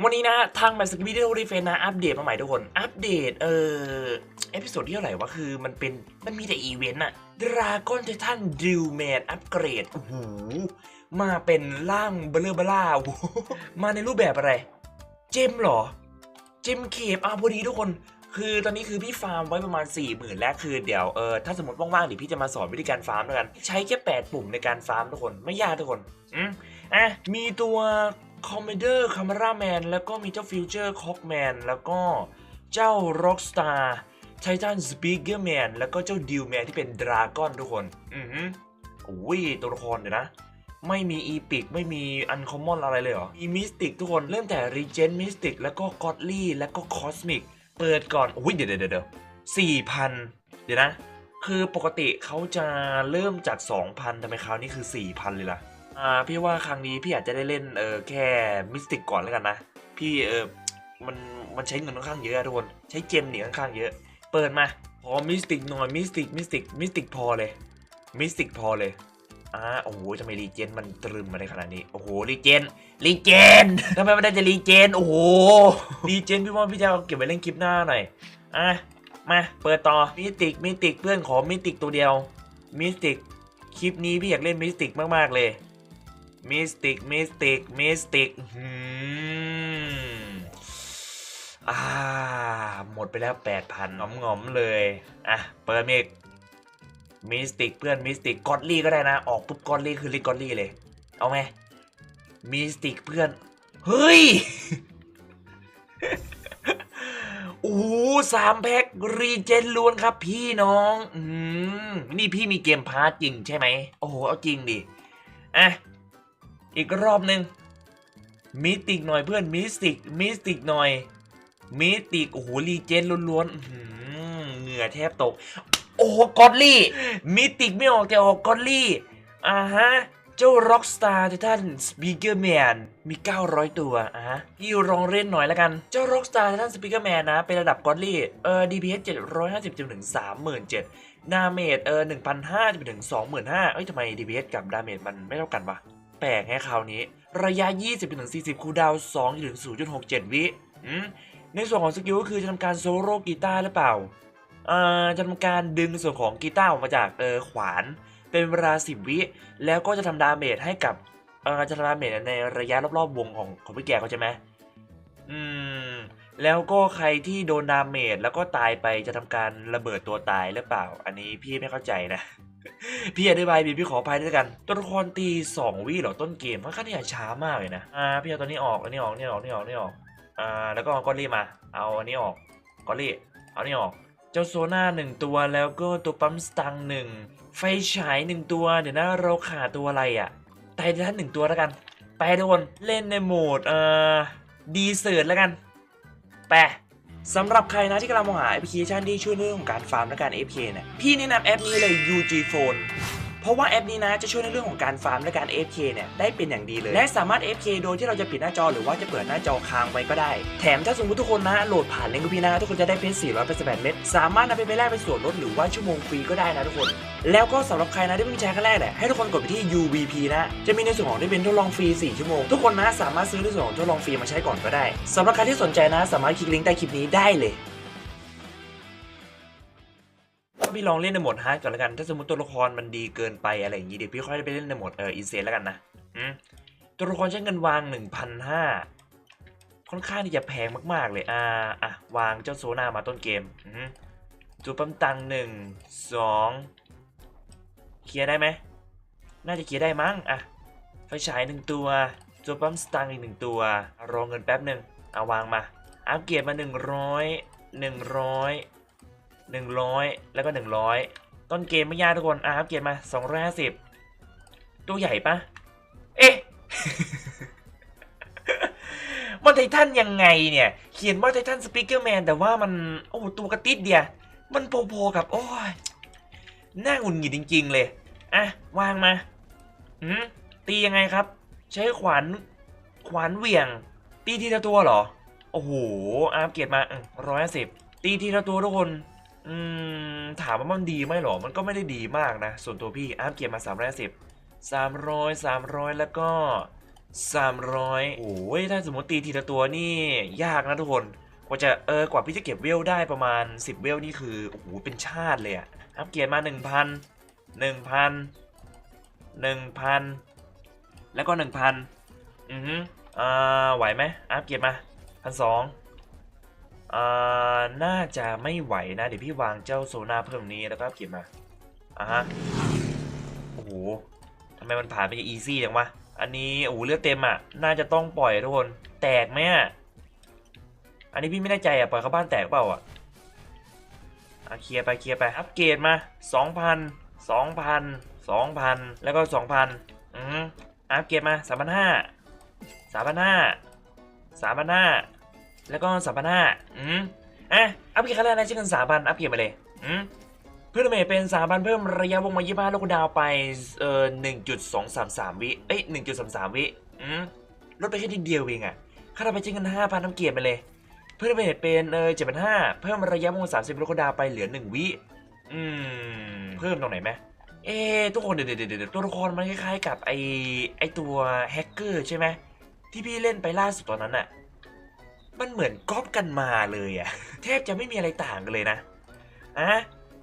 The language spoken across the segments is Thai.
วันนี้นะทางแบบสกิบิดอร์รีเฟนนะ อัปเดตมาใหม่ทุกคน อัปเดต เอ่อเอพิโซดที่เท่าไหร่วะคือมันเป็นมันมีแต่อีเวนต์อะดราก้อนไททันดิวแมนอัปเกรดโอ้โหมาเป็นร่างเบลอเบล่ามาในรูปแบบอะไร เจมเหรอ เจมเคปอะพอดีทุกคน คือตอนนี้คือพี่ฟาร์มไว้ประมาณ4ี่หมื่นแล้วคือเดี๋ยวเออถ้าสมมติว่างๆเดี๋ยวพี่จะมาสอนวิธีการฟาร์มด้วยกัน ใช้แค่ 8 ปุ่มในการฟาร์มทุกคนไม่ยากทุกคนอืมอะมีตัว คอมเมเดอร์คา m ราแมนแล้วก็มีเจ้าฟิวเจอร์คอกแมนแล้วก็เจ้าร็อกสตาร์ไททันสปีกเกอร์แมนแล้วก็เจ้าดิวแมนที่เป็นดราก้อนทุกคน อือหือโอ้ยตัวละครเดี๋ยวนะ ไม่มีอีพิกไม่มีอันคอมมอนอะไรเลยเหรอ มีมิสติกทุกคนเริ่มแต่รีเจนมิสติกแล้วก็กอดลี่แล้วก็คอสมิกเปิดก่อนอุ้ยเดี๋ยวเดี๋ยวเดี๋ยวสี่พันเดี๋ยวนะ คือปกติเขาจะเริ่มจาก 2,000ทำไมคราวนี้คือ 4,000 เลยล่ะ อ่าพี่ว่าครั้งนี้พี่อาจจะได้เล่นเออแค่มิสติกก่อนแล้วกันนะ พี่เออมันมันใช้เงินค่อนข้างเยอะทุกคนใช้เจมหนีค่อนข้างเยอะ เปิดมาพอมิสติกหน่อยมิสติกมิสติกมิสติกพอเลยมิสติกพอเลยอ่าโอ้โหทำไมรีเจนมันตรึมมาในขนาดนี้โอ้โหรีเจนรีเจนทำไมไม่ได้จะรีเจนโอ้โหรีเจนพี่ว่าพี่จะเอาเก็บไว้เล่นคลิปหน้าหน่อยอะมาเปิดต่อมิสติกมิสติกเพื่อนขอมิสติกตัวเดียวมิสติกคลิปนี้พี่อยากเล่นมิสติกมากๆเลย มิสติกมิสติกมิสติกหืมอ่า หมดไปแล้ว 8,000งอมงอมๆเลย อะ เปิดมิกมิสติกเพื่อนมิสติกกอดลี่ก็ได้นะ ออกปุ๊บกอดลี่คือลิกกอดลี่เลย เอาไหมมิสติกเพื่อน เฮ้ยโอ้โหสามแพ็กรีเจนล้วนครับพี่น้อง อืม นี่พี่มีเกมพาร์ทจริงใช่ไหม โอ้โห เอาจริงดิ อะ อีกรอบหนึ่งมิสติกหน่อยเพื่อนมิสติกมิสติกหน่อยมิสติกโอ้โหรีเจนล้วนๆเหงื่อแทบตก โอ้โหกอดลี่มิติกไม่ออกแต่ออกกอดลี่อ่าฮะเจ้า Rockstar Titan Speaker Man มี 900 ตัวอะฮะพี่ลองเล่นหน่อยแล้วกัน เจ้า Rockstar Titan Speaker Man นนะ เป็นระดับกอดลี่เออ DPS 750จนถึง37,000ดาเมจเออ1,500จะไปถึง25,000เอ้ยทำไม DPS กับดาเมจมันไม่เท่ากันวะ ปลกแฮะคราวนี้ ระยะ 20ถึง40 คูดาว2ถึง0.67 วิในส่วนของสกิลก็คือจะทำการโซโล่กีตาร์หรือเปล่าจะทำการดึงส่วนของกีตาร์ออกมาจากเออขวาน เป็นเวลา 10 วิ แล้วก็จะทำดาเมจให้กับจะทำดาเมจในระยะรอบๆวงของของพี่แกเขาใช่ไหมอืมแล้วก็ใครที่โดนดาเมจแล้วก็ตายไปจะทำการระเบิดตัวตายหรือเปล่า อันนี้พี่ไม่เข้าใจนะ พี่อธิบายบีพี่ขออภัยด้วยกัน ตัวละครตี2วิเหรอต้นเกมค่อนข้างที่จะช้ามากเลยนะอ่าพี่เอาตัวนี้ออกอันนี้ออกนี่ออกนี่ออกนี่ออกอ่าแล้วก็เอากอลลี่มา เอาอันนี้ออกกอลลี่เอาอันนี้ออกเจ้าโซน่าหนึ่งตัวแล้วก็ตัวปั๊มสตังหนึ่งไฟฉายหนึ่งตัวเดี๋ยวนะเราขาดตัวอะไรอะ่ะไททันหนึ่งตัวแล้วกัน ไปทุกคนเล่นในโหมดเอ่อดีเซิร์ตแล้วกัน ไป สำหรับใครนะที่กำลังมองหาแอปพลิเคชันที่ช่วยเรื่องของการฟาร์มและการ AFK เนี่ยพี่แนะนำแอปนี้เลย UG Phone เพราะว่าแอปนี้นะจะช่วยในเรื่องของการฟาร์มและการ AFK เนี่ยได้เป็นอย่างดีเลย และสามารถ AFK โดยที่เราจะปิดหน้าจอหรือว่าจะเปิดหน้าจอค้างไว้ก็ได้ แถมถ้าสมมติทุกคนนะโหลดผ่านลิงก์พี่นะทุกคนจะได้เพชร488 เม็ดสามารถนำไปไปแลกเป็นส่วนลดหรือว่าชั่วโมงฟรีก็ได้นะทุกคน แล้วก็สำหรับใครนะที่เพิ่งใช้ครั้งแรกเนี่ยให้ทุกคนกดไปที่ UVP นะจะมีในส่วนของได้เป็นทดลองฟรี 4 ชั่วโมง ทุกคนนะสามารถซื้อในส่วนของทดลองฟรีมาใช้ก่อนก็ได้สำหรับใครที่สนใจนะ สามารถคลิกลิงก์ใต้คลิปนี้ได้เลย พี่ลองเล่นในโหมดฮาร์ดก่อนแล้วกัน ถ้าสมมติตัวละครมันดีเกินไปอะไรอย่างนี้เดี๋ยวพี่ค่อยไปเล่นในโหมดเอออินเซนแล้วกันนะตัวละครใช้เงินวาง 1,500 ค่อนข้างที่จะแพงมาก ๆ เลยอ่าอะวางเจ้าโซนามาต้นเกมจูปั๊มตังหนึ่งสองเคลียร์ได้ไหมน่าจะเคลียร์ได้มั้งอะไฟฉายหนึ่งตัวจูปั๊มสตังอีกหนึ่งตัว รอเงินแป๊บหนึ่งเอาวางมาอัพเกียร์มาหนึ่ งร้อยหนึ่งร้อยแล้วก็หนึ่งร้อยต้นเกมไม่ยากทุกคนอะครับเกมมาสองร้อยห้าสิบตัวใหญ่ปะเอ๊ะมันไททันยังไงเนี่ย เขียนว่าไททันสปีกเกอร์แมนแต่ว่ามัน โอ้ตัวกระติดเดียมันโพอๆกับ โอ้ยน่าหงุดหงิดจริง ๆ เลย อะ วางมาอืมตียังไงครับ ใช้ขวานขวานเหวี่ยง ตีทีละตัวเหรอ โอ้โหอาร์เกียรมาร้อยห้าสิบตีทีละตัวทุกคน อืมถามว่ามันดีไหมหรอ มันก็ไม่ได้ดีมากนะ ส่วนตัวพี่อาร์มเกียรมาสามร้อยสิบสามร้อยสามร้อยแล้วก็สามร้อยโอ้ยถ้าสมมติตีทีละตัวนี่ยากนะทุกคน กว่าจะเออกว่าพี่จะเก็บเวลได้ประมาณ 10 เวลนี่คือโอ้โหเป็นชาติเลยอะอัพเกียร์มา 1,000 1,000 1,000 แล้วก็ 1,000 อือฮึอ่าไหวไหมอัพเกียร์มาพันส อ่าน่าจะไม่ไหวนะ เดี๋ยวพี่วางเจ้าโซนาเพิ่มนี้แล้วก็อัพเกียร์มาอะฮะโอ้โหทำไมมันผ่านไปจะอีซี่จังวะอันนี้โอ้โหเลือดเต็มอะน่าจะต้องปล่อยทุกคนแตกไหมอะอันนี้พี่ไม่แน่ใจอะปล่อยเข้าบ้านแตกเปล่าอะอะเคลียร์ไปเคลียร์ไปอัปเกรดมา2,000 2,000 2,000 แล้วก็ 2,000 อืมอัปเกรดมา 3,500 3,500 3,500 แล้วก็3,500อืมอะอัปเกรดขั้นแรกนะชื่อกัน3,000อัปเกรดมาเลยอืมเพื่อนเมย์เป็น3,000เพิ่มระยะวงมา25ลูกดาวไปเอ่อ1.233วิเอ้ย1.33วิอืมลดไปแค่นิดเดียวเองอะค่าเราไปจิ้งกัน5,000น้ำเกียร์ไปเลย เพื่อนเมย์เป็นเออ7,500เพิ่มระยะวง30ลูกดาวไปเหลือ1วิอืมเพิ่มตรงไหนไหมเอ๊ทุกคนเดี๋ยวเดี๋ยวเดี๋ยวตัวละครมันคล้ายๆกับไอไอตัวแฮกเกอร์ใช่ไหมที่พี่เล่นไปล่าสุดตอนนั้นอะ มันเหมือนก๊อปกันมาเลยอะแทบจะไม่มีอะไรต่างกันเลยนะอะ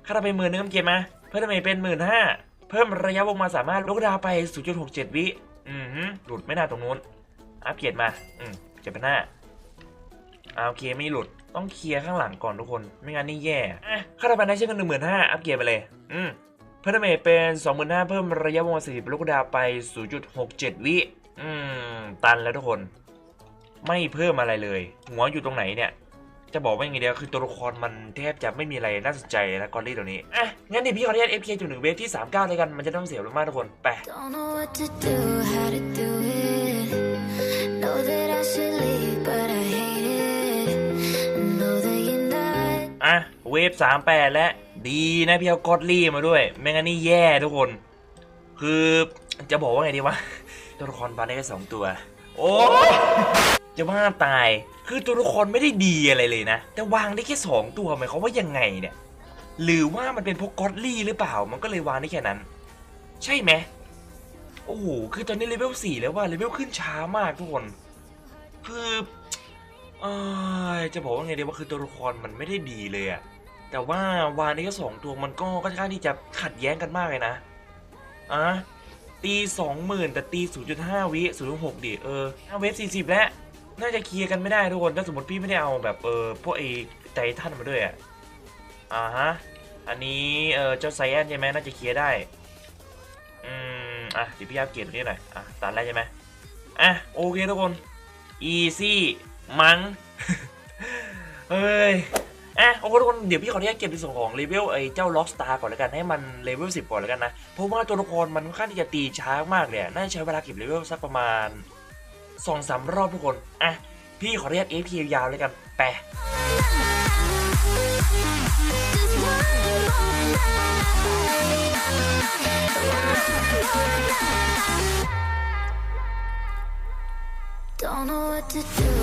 ค่าเราไปหมื่นนึงเกียรมาเพิ่มทำไมเป็นหมื่นห้าเพิ่มระยะวงมาสามารถลูกดาวไป 0.67 วิอืมหลุดไม่น่าตรงนู้น อัปเกียรมา อืมเจ็ดพันห้าเอาโอเคไม่หลุดต้องเคลียร์ข้างหลังก่อนทุกคน ไม่งั้นนี่แย่อะค่าเราไปได้ใช้เงินหนึ่งหมื่นห้าอัปเกียรดไปเลย อืมเพิ่มทำไมเป็นสองหมื่นห้าเพิ่มระยะวงมา40ลูกดาวไป 0.67 วิ อืม ตันแล้วทุกคน ไม่เพิ่มอะไรเลย หัวอยู่ตรงไหนเนี่ย จะบอกว่าอย่างไงเดียวคือตัวละครมันแทบจะไม่มีอะไรน่าสนใจนะกอรี่ตัวนี้อะงั้นเดี๋ยวพี่ขออนุญาต FK จุดหนึ่งเวฟที่ 39เลยกันมันจะต้องเสียมากทุกคนไป อะเวฟ38 และดีนะพี่เอากอดลี่มาด้วยไม่งั้นนี่แย่ทุกคน คือจะบอกว่าไงดีวะตัวละครบาได้แค่สองตัว โอ้ยจะว่าตาย คือตัวละครไม่ได้ดีอะไรเลยนะ แต่วางได้แค่สองตัวหมายความว่ายังไงเนี่ย หรือว่ามันเป็นพราะกอดลี่หรือเปล่า มันก็เลยวางได้แค่นั้น ใช่ไหมโอ้โห คือตอนนี้เลเวล4แล้วว่าเลเวลขึ้นช้ามากทุกคน คือเอ้ยจะบอกว่าไงดีว่าคือตัวละครมันไม่ได้ดีเลยอะแต่ว่าวานนี้ก็สองตัวมันก็ค่อนข้างที่จะขัดแย้งกันมากเลยนะอะ ตีสองหมื่นแต่ตีศูนย์จุดห้าวิศูนย์หกดิเออห้าเวฟสี่สิบแล้ว น่าจะเคลียร์กันไม่ได้ทุกคนถ้าสมมติพี่ไม่ได้เอาแบบเออพวกไอ้ไททันมาด้วยอะอ่าฮะอันนี้เออเจ้าไซแอนใช่ไหมน่าจะเคลียร์ได้อืมอะเดี๋ยวพี่อัพเกรดตัวนี้หน่อยอะตัดแล้วใช่ไหมอะโอเคทุกคน easy มังเฮ้ย อะโอเคทุกคนเดี๋ยวพี่ขออนุญาตเก็บในส่วนของเลเวลไอ้เจ้าล็อกสตาร์ก่อนแล้วกันให้มันเลเวล10ก่อนแล้วกันนะ เพราะว่าตัวละครมันค่อนข้างที่จะตีช้ามากเลยน่าจะใช้เวลาเก็บเลเวลสักประมาณ2อสารอบทุกคนอะพี่ขออนุญาต AP ยาวๆเลยกันแปะ Just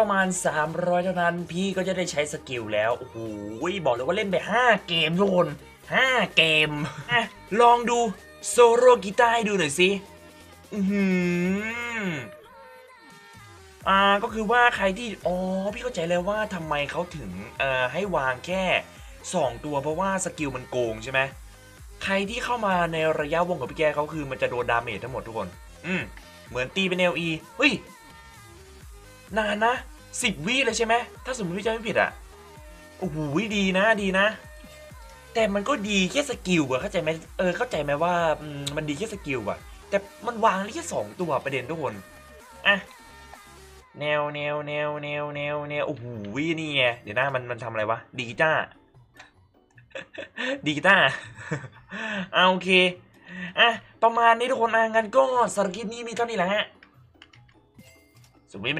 ประมาณ 300 เท่านั้น พี่ก็จะได้ใช้สกิลแล้ว โอ้โหบอกเลยว่าเล่นไป 5 เกมทุกคน5 เกมอะลองดูโซโลกีตาร์ให้ดูหน่อยสิอือหืออ่าก็คือว่าใครที่ อ๋อ พี่เข้าใจแล้วว่าทำไมเขาถึงเอ่อให้วางแค่ 2 ตัวเพราะว่าสกิลมันโกงใช่ไหมใครที่เข้ามาในระยะวงของพี่แกเขาคือมันจะโดนดาเมจทั้งหมดทุกคน อืมเหมือนตีเป็น LE เฮ้ย นานนะสิบวิเลยใช่ไหมถ้าสมมติพี่จำไม่ผิดอะโอ้โหดีนะดีนะ แต่มันก็ดีแค่สกิลอะเข้าใจไหมเออเข้าใจไหมว่ามันดีแค่สกิลอะแต่มันวางได้แค่สองตัวประเด็นทุกคนอะแนวแนวแนวแนวแนวแนวโอ้โหนี่ไงเดี๋ยวนะมันมันทำอะไรวะดีกีตาร์ดีกีตาร์เอาโอเคอะประมาณนี้ทุกคนอะงั้นก็สารคลิปนี้มีเท่านี้แหละฮะ สมมติ